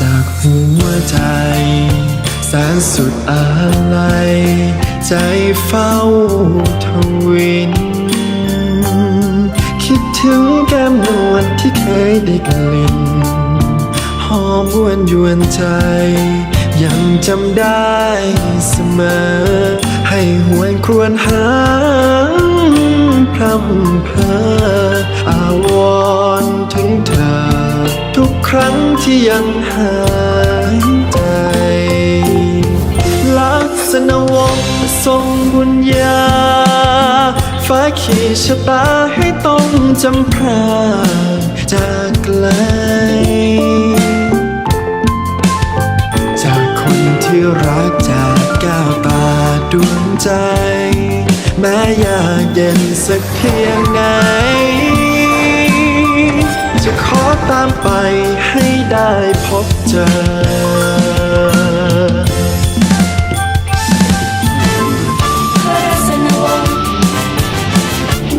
จากหัวใจ แสนสุดอะไรใจเฝ้าทวิน คิดถึงแก้มนวลที่เคยได้กลิ่น หอมวนยวนใจ ยังจำได้เสมอ ให้หวนครวญหาพรำเพออาวรณ์ถึงเธอ ครั้งที่ยังหายใจ ลักษณะวงทรงบุญญาฟ้าขีดชะตาให้ต้องจำพรากจากไกล จากคนที่รักจากก้วตาดวงใจ แม้ยากเย็นสักเพียงไหน ตามไปให้ได้พบเจอพระสนว์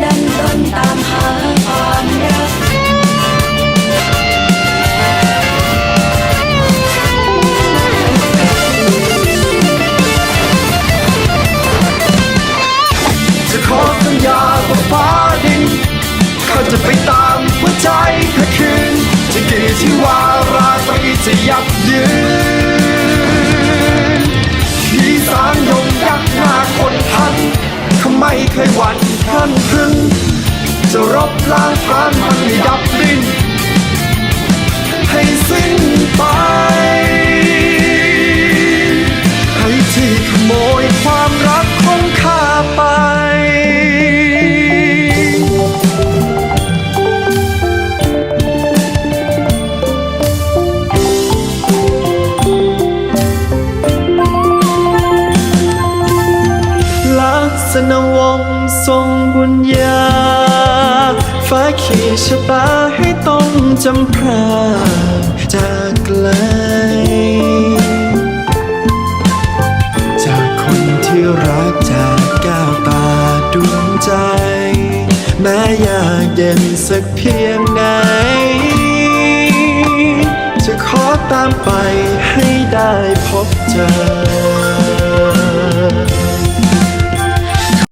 ดันดนตามหาความรักจะขอสัญญาว่าฟ้าดิน เขาจะไปตามหัวใจเธอคืนจะกี่ที่ว่าราตรีจะยับยืนที่สางยงยักษ์หน้าคนทันเขาไม่เคยหวั่นท่านพึ่งจะรบล้างพรานมันยับดิ้นให้สิ้น ชะตาให้ต้องจำพราจากไกล จากคนที่รักจากแก้วตาดวงใจ แม้ยากเย็นสักเพียงไหน จะขอตามไปให้ได้พบเจอ